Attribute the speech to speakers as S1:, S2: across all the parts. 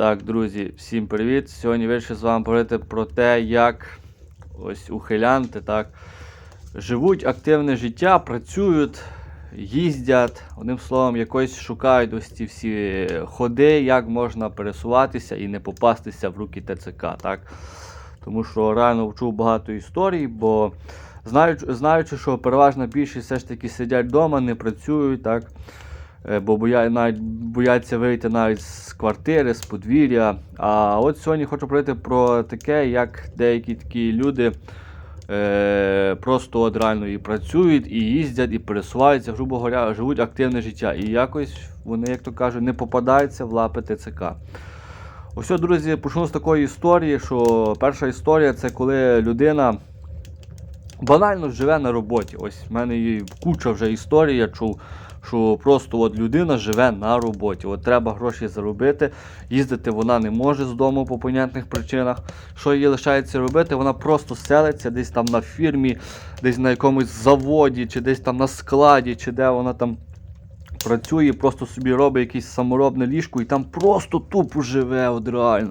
S1: Так, друзі, всім привіт! Сьогодні вирішив з вами поговорити про те, як ось ухилянти так, живуть активне життя, працюють, їздять, одним словом, якось шукають ось ці всі ходи, як можна пересуватися і не попастися в руки ТЦК. Так? Тому що реально вчув багато історій, бо знаючи, знаючи, що переважна більшість все ж таки сидять вдома, не працюють. так? Е, бо боя, навіть бояться вийти навіть з квартири, з подвір'я. А от сьогодні хочу говорити про таке, як деякі такі люди е, просто от реально і працюють, і їздять, і пересуваються, грубо говоря, живуть активне життя. І якось вони, як то кажуть, не попадаються в лапи ТЦК. Ось, друзі, почну з такої історії, що перша історія це коли людина. Банально живе на роботі. Ось в мене є куча вже історій, я чув, що просто от людина живе на роботі. От треба гроші заробити. Їздити вона не може з дому по понятних причинах. Що їй лишається робити? Вона просто селиться десь там на фірмі, десь на якомусь заводі, чи десь там на складі, чи де вона там. Працює, просто собі робить якесь саморобне ліжко і там просто тупо живе, от реально.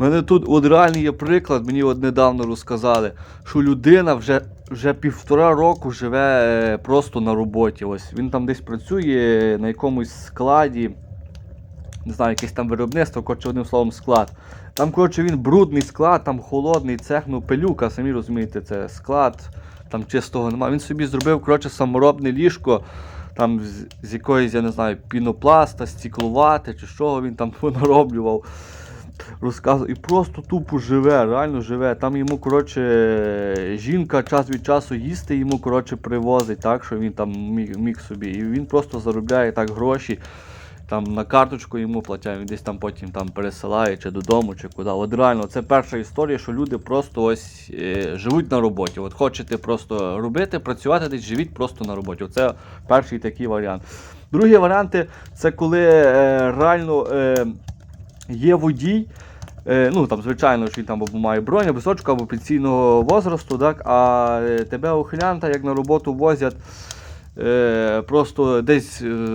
S1: Мене тут от реальний є приклад, мені от недавно розказали, що людина вже вже півтора року живе е, просто на роботі. Ось Він там десь працює на якомусь складі, не знаю, якесь там виробництво, коротше, одним словом, склад. Там, коротше, він брудний склад, там холодний цех, ну пилюка, самі розумієте, це склад, там чистого немає. Він собі зробив коротше, саморобне ліжко. Там з, з якоїсь, я не знаю, пінопласта, стіклувати чи що він там нароблював розказує. І просто тупо живе, реально живе. Там йому, коротше, жінка час від часу їсти йому коротше, привозить, так, що він там міг, собі. І він просто заробляє так гроші. Там на карточку йому платять, він десь там потім там пересилає чи додому, чи куди. От реально, це перша історія, що люди просто ось е, живуть на роботі. От хочете просто робити, працювати десь, живіть просто на роботі. Оце перший такий варіант. Другі варіанти це коли е, реально. Е, є водій. Е, ну там, Звичайно, що він там або має бронь, або сочку, або пенсійного возрасту, так, а е, тебе ухилянта як на роботу возять е, просто десь е,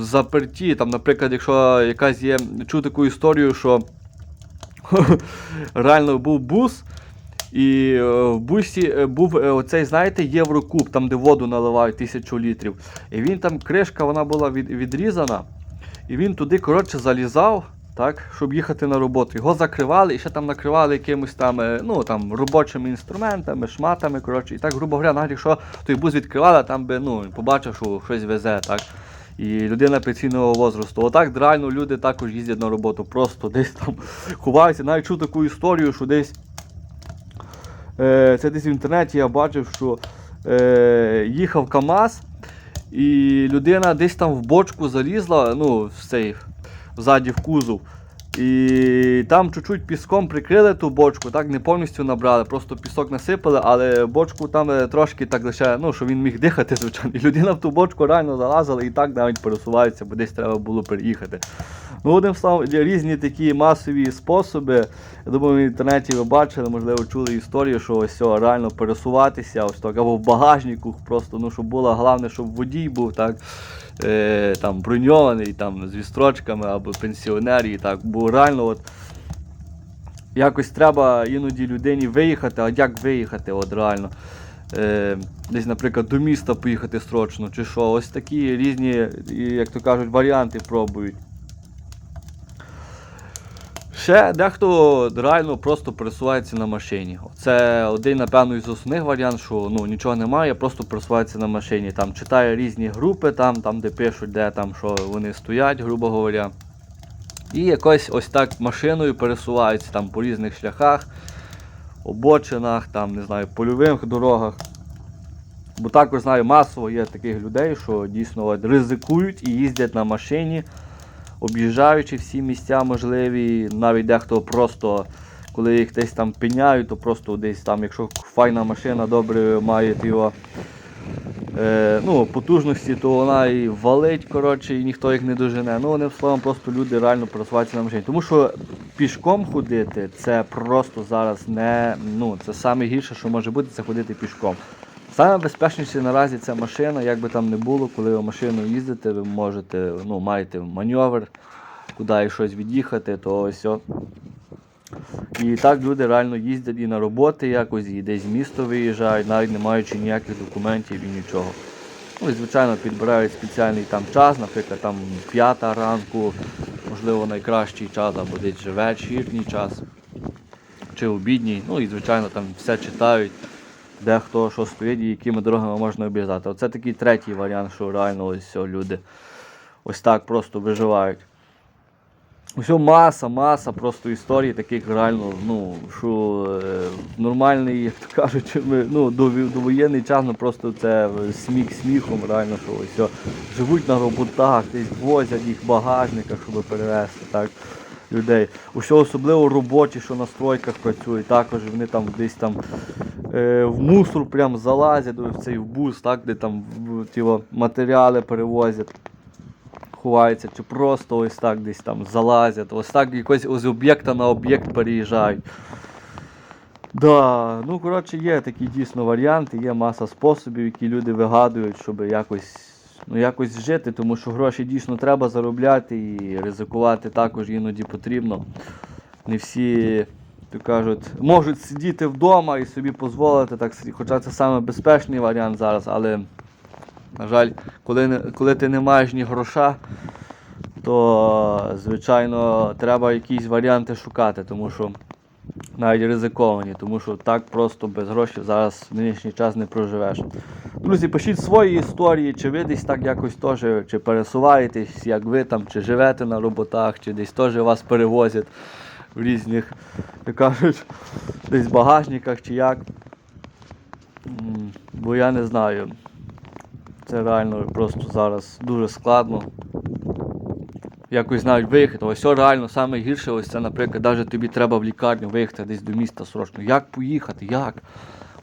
S1: заперті. Там, Наприклад, якщо якась є, чув таку історію, що реально був бус. І в бусі був оцей, знаєте, Єврокуб, там де воду наливають тисячу літрів. І він там кришка вона була від, відрізана. І він туди коротше, залізав так, щоб їхати на роботу. Його закривали і ще там накривали якимось там е, ну, там, робочими інструментами, шматами. коротше. І так, грубо говоря, навіть якщо той бус відкривали, там би ну, побачив, що щось везе. так. І людина пенсійного возрасту. Отак реально люди також їздять на роботу. Просто десь там ховаються. Навіть чув таку історію, що десь е, це десь в інтернеті я бачив, що е, їхав КАМАЗ, і людина десь там в бочку залізла, ну, в цей ззаді в кузов. І там чуть-чуть піском прикрили ту бочку, так не повністю набрали, просто пісок насипали, але бочку там е, трошки так лише, ну, що він міг дихати, звичайно. І людина в ту бочку реально залазила і так навіть пересувається, бо десь треба було переїхати. Ну, одним словом, різні такі масові способи. Я думаю, в інтернеті ви бачили, можливо, чули історію, що ось о, реально пересуватися, ось так, або в багажнику, просто, ну, щоб було головне, щоб водій був, так е, там броньований там, з вістрочками або пенсіонер. так, Бо реально от, якось треба іноді людині виїхати, а як виїхати от реально. Е, Десь, наприклад, до міста поїхати строчно чи що. Ось такі різні, як то кажуть, варіанти пробують. Ще дехто реально просто пересувається на машині. Це один, напевно, із основних варіантів, що ну, нічого немає, просто пересувається на машині. Там Читає різні групи, там, там де пишуть, де там, що вони стоять, грубо говоря. І якось ось так машиною пересуваються там по різних шляхах, обочинах, там, не знаю, польових дорогах. Бо також знаю, масово є таких людей, що дійсно от, ризикують і їздять на машині об'їжджаючи всі місця можливі, навіть дехто просто, коли їх десь там пиняють, то просто десь там, якщо файна машина добре має його е, ну, потужності, то вона і валить, коротше, і ніхто їх не дожене. Ну, одним словом, просто люди реально просуваються на машині. Тому що пішком ходити це просто зараз не ну, це найгірше, що може бути, це ходити пішком. Саме безпечніше наразі це машина, як би там не було, коли ви машиною їздите, ви можете, ну, маєте маневр, куди щось від'їхати, то ось. І так люди реально їздять і на роботи якось, і десь в місто виїжджають, навіть не маючи ніяких документів і нічого. Ну і звичайно підбирають спеціальний там час, наприклад, там п'ята ранку, можливо, найкращий час, або десь вечірній час, чи обідній. Ну і звичайно там все читають, де хто що стоїть і якими дорогами можна об'їжджати. Оце такий третій варіант, що реально ось люди ось так просто виживають. Усьо маса, маса просто історій таких реально, ну, що е, нормальний, як то кажуть, ми, ну, до, довоєнний час, ну просто це сміх сміхом, реально, що ось о, живуть на роботах, десь возять їх в багажниках, щоб перевезти так, людей. Усьо особливо робочі, що на стройках працюють, також вони там десь там в мусор прям залазять в цей бус, так, де там в- ті о, матеріали перевозять ховаються, чи просто ось так десь там залазять, ось так якось з об'єкта на об'єкт переїжджають. Да, ну коротше, є такі дійсно варіанти, є маса способів, які люди вигадують, щоб якось, ну, якось жити, тому що гроші дійсно треба заробляти і ризикувати також іноді потрібно. Не всі, то кажуть, можуть сидіти вдома і собі дозволити так, сидіти, хоча це саме варіант зараз, але на жаль, коли, коли ти не маєш ні гроша, то звичайно треба якісь варіанти шукати, тому що навіть ризиковані, тому що так просто без грошей зараз в нинішній час не проживеш. Друзі, пишіть свої історії, чи ви десь так якось теж, чи пересуваєтесь, як ви там, чи живете на роботах, чи десь теж вас перевозять в різних, як кажуть, десь багажниках чи як. Бо я не знаю. Це реально просто зараз дуже складно. Якось навіть виїхати. Ось реально саме гірше, ось це, наприклад, навіть тобі треба в лікарню виїхати десь до міста срочно. Як поїхати? Як?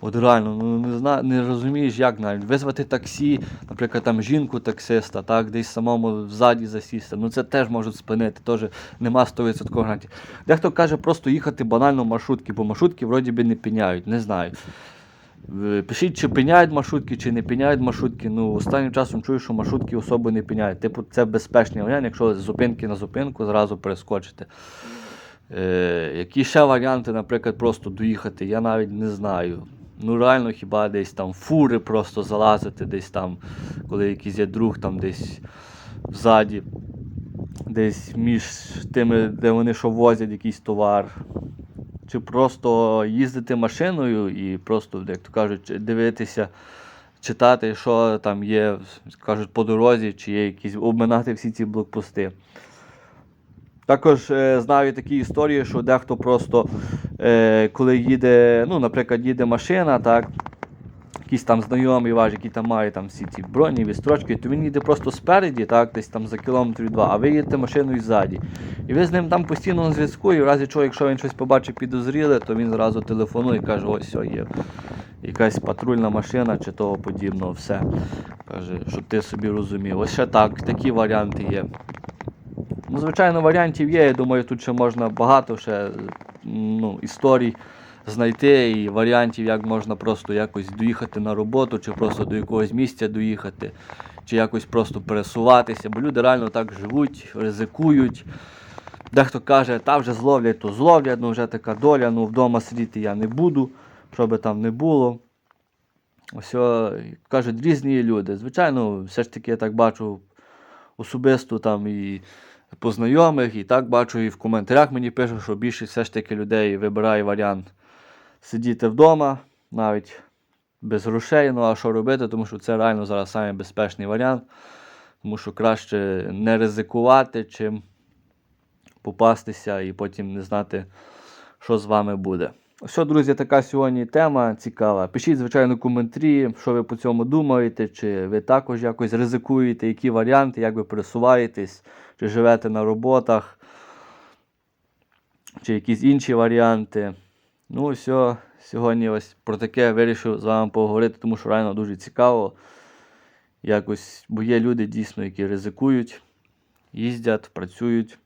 S1: От реально, ну не зна, не розумієш, як навіть. Визвати таксі, наприклад, там жінку таксиста, так, десь самому ззаді засісти. Ну це теж можуть спинити, теж нема 100% гарантії. Дехто каже просто їхати банально в маршрутки, бо маршрутки вроді би не піняють, не знаю. Е, Пишіть, чи піняють маршрутки, чи не піняють маршрутки. Ну, останнім часом чую, що маршрутки особо не піняють. Типу, це безпечний варіант, якщо з зупинки на зупинку зразу перескочити. Е, які ще варіанти, наприклад, просто доїхати, я навіть не знаю. Ну, реально, хіба десь там фури просто залазити, десь там, коли якийсь є друг там десь ззаді, десь між тими, де вони що возять якийсь товар. Чи просто їздити машиною і просто, як то кажуть, дивитися, читати, що там є, кажуть, по дорозі, чи є якісь обминати всі ці блокпости. Також е, знаю такі історії, що дехто просто, е, коли їде, ну, наприклад, їде машина, так, якийсь там знайомий ваш, який там має там всі ці броні, відстрочки, то він їде просто спереді, так, десь там за кілометрів два, а ви їдете машиною ззаді. І ви з ним там постійно на зв'язку, і в разі чого, якщо він щось побачить підозріле, то він зразу телефонує і каже, ось все є. Якась патрульна машина чи того подібного, все. Каже, щоб ти собі розумів. Ось ще так, такі варіанти є. Ну, звичайно, варіантів є. Я думаю, тут ще можна багато ще ну, історій знайти і варіантів, як можна просто якось доїхати на роботу, чи просто до якогось місця доїхати, чи якось просто пересуватися. Бо люди реально так живуть, ризикують. Дехто каже, та вже зловлять, то зловлять, ну вже така доля, ну вдома сидіти я не буду, що би там не було. Ось кажуть, різні люди. Звичайно, все ж таки я так бачу особисто там і по знайомих, і так бачу, і в коментарях мені пишуть, що більшість все ж таки людей вибирає варіант сидіти вдома, навіть без грошей. Ну а що робити, тому що це реально зараз найбезпечний варіант. Тому що краще не ризикувати, чим попастися і потім не знати, що з вами буде. Все, друзі, така сьогодні тема цікава. Пишіть, звичайно, коментарі, що ви по цьому думаєте, чи ви також якось ризикуєте, які варіанти, як ви пересуваєтесь, чи живете на роботах, чи якісь інші варіанти. Ну, все, сьогодні ось про таке вирішив з вами поговорити, тому що реально дуже цікаво. Якось, бо є люди дійсно, які ризикують, їздять, працюють.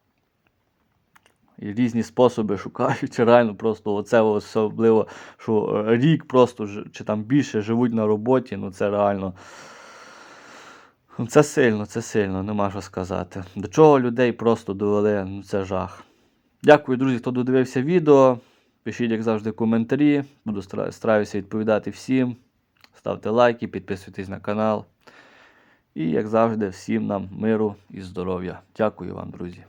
S1: І різні способи шукають, реально просто оце особливо, що рік просто чи там більше живуть на роботі, ну це реально. Ну, Це сильно, це сильно, нема що сказати. До чого людей просто довели, ну це жах. Дякую, друзі, хто додивився відео. Пишіть, як завжди, коментарі. Буду стараюся відповідати всім. Ставте лайки, підписуйтесь на канал. І, як завжди, всім нам миру і здоров'я. Дякую вам, друзі.